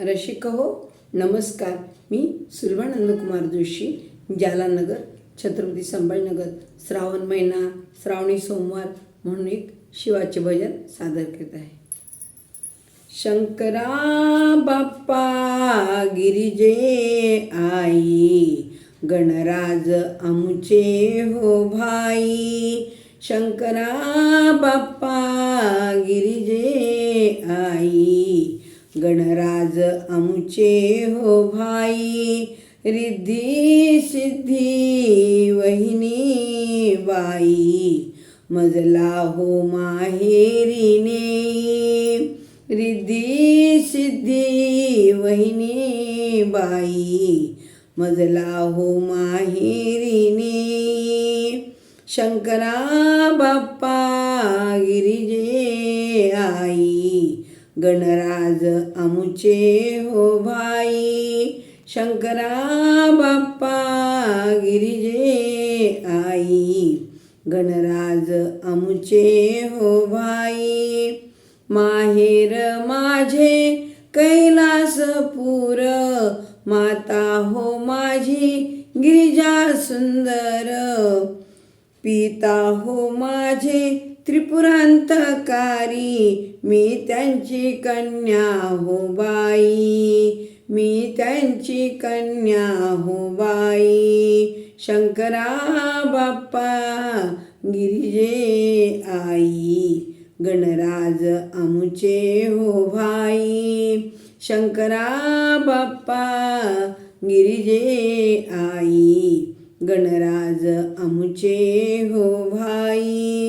रसिक हो नमस्कार. मी सुलभानंदकुमार जोशी जालानगर छत्रपती संभाजीनगर श्रावण महिना श्रावणी सोमवार म्हणून एक शिवाचे भजन सादर करत आहे. शंकरा बाप्पा गिरिजे आई गणराज आमचे हो भाई. शंकरा बाप्पा गिरिजे आई गणराज आमुचे हो भाई रिद्धी सिद्धी वहिनी बाई मजला हो माहेरीने. रिद्धी सिद्धी वहिनी बाई मजला हो माहेरीने. शंकरा बाप्पा गिरिजे आई गणराज आमुचे हो भाई शंकरा बाप्पा गिरिजे आई. गणराज आमुचे हो भाई माहेर माझे कैलासपूर माता हो माझी गिरिजा सुंदर. पिता हो माझे त्रिपुरांतकारी मी त्यांची कन्या हो बाई. मी त्यांची कन्या हो बाई. शंकरा बाप्पा गिरिजे आई. गणराज आमुचे हो भाई. शंकरा बाप्पा गिरिजे आई. गणराज आमुचे हो भाई.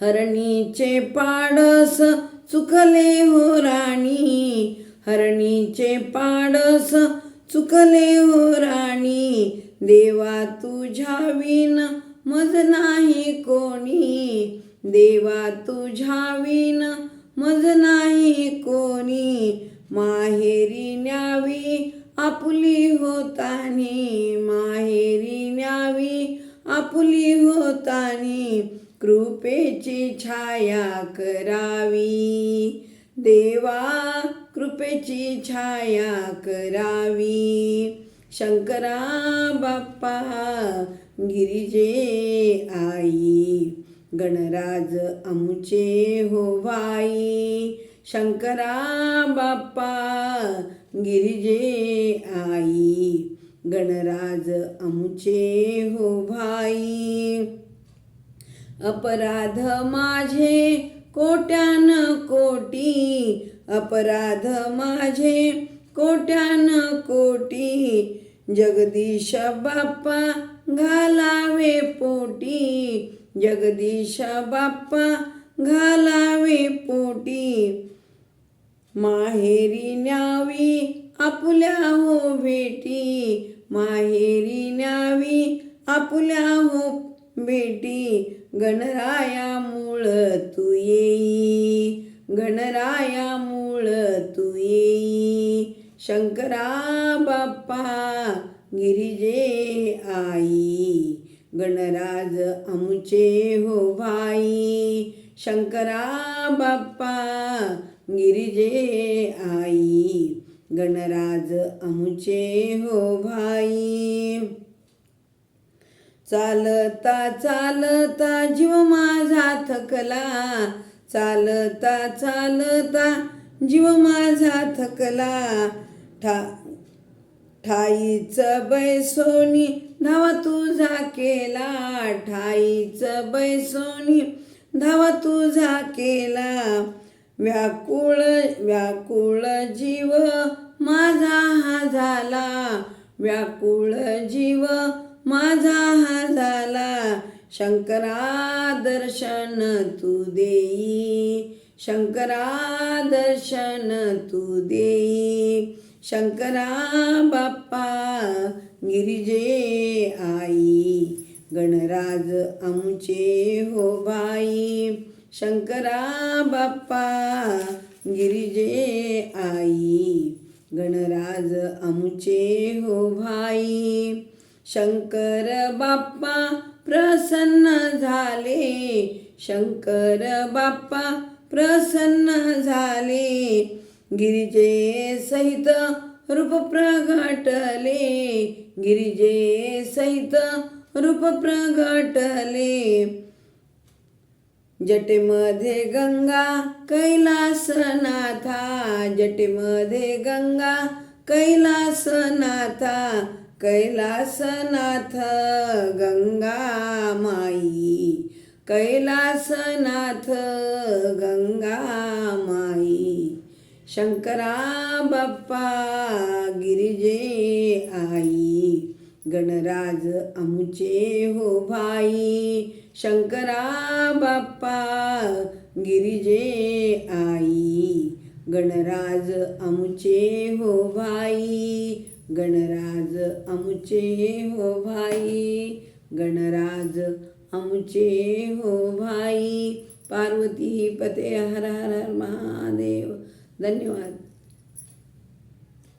हरणीचे पाडस चुकले हो राणी. हरणीचे पाडस चुकले हो राणी. देवा तुझ्या विन मज नाही कोणी. देवा तुझ्या विन मज नाही कोणी. माहेरी न्यावी आपुली होतानी. माहेरी न्यावी आपुली होतानी. कृपेची छाया करावी. देवा कृपेची छाया करावी. शंकरा बाप्पा गिरिजे आई गणराज आमचे हो भाई शंकरा बाप्पा गिरिजे आई गणराज आमचे हो भाई अपराध माझे कोट्यान कोटी अपराध माझे कोट्यान कोटी. जगदीश बाप्पा घालावे पोटी जगदीश बाप्पा घालावे पोटी. माहेरी न्यावी आपल्या हो भेटी माहेरी न्यावी आपल्या हो भेटी गणराया मूळ तू येई. गणराया मूळ तू येई. शंकरा बाप्पा गिरिजे आई. गणराज आमचे हो भाई. शंकरा बाप्पा गिरिजे आई. गणराज आमचे हो भाई. चालता चालता जीव माझा थकला. चालता चालता जीव माझा थकला. ठा ठाईच बैसोनी धावा तुझा केला. ठाईच बैसोनी धावा तुझा केला. व्याकुळ व्याकुळ जीव माझा हा झाला. व्याकुळ जीव माझा हा झाला. शंकरा दर्शन तू देई. शंकरा दर्शन तू देई. शंकरा बाप्पा गिरिजे आई. गणराज आमचे हो भाई शंकरा बाप्पा गिरिजे आई. गणराज आमचे हो भाई. शंकर बाप्पा प्रसन्न झाले. शंकर बाप्पा प्रसन्न झाले. गिरिजे सहित रूप प्रगटले. गिरिजे सहित रूप प्रगटले. जटेमध्ये गंगा कैलासनाथा. जटेमध्ये गंगा कैलासनाथा. कैलासनाथ गंगा माई कैलासनाथ गंगा माई शंकरा बाप्पा गिरिजे आई गणराज आमुचे हो भाई शंकरा बाप्पा गिरिजे आई गणराज आमुचे हो भाई गणराज अमुचे हो भाई गणराज अमुचे हो भाई पार्वती पते हर हर हर महादेव. धन्यवाद.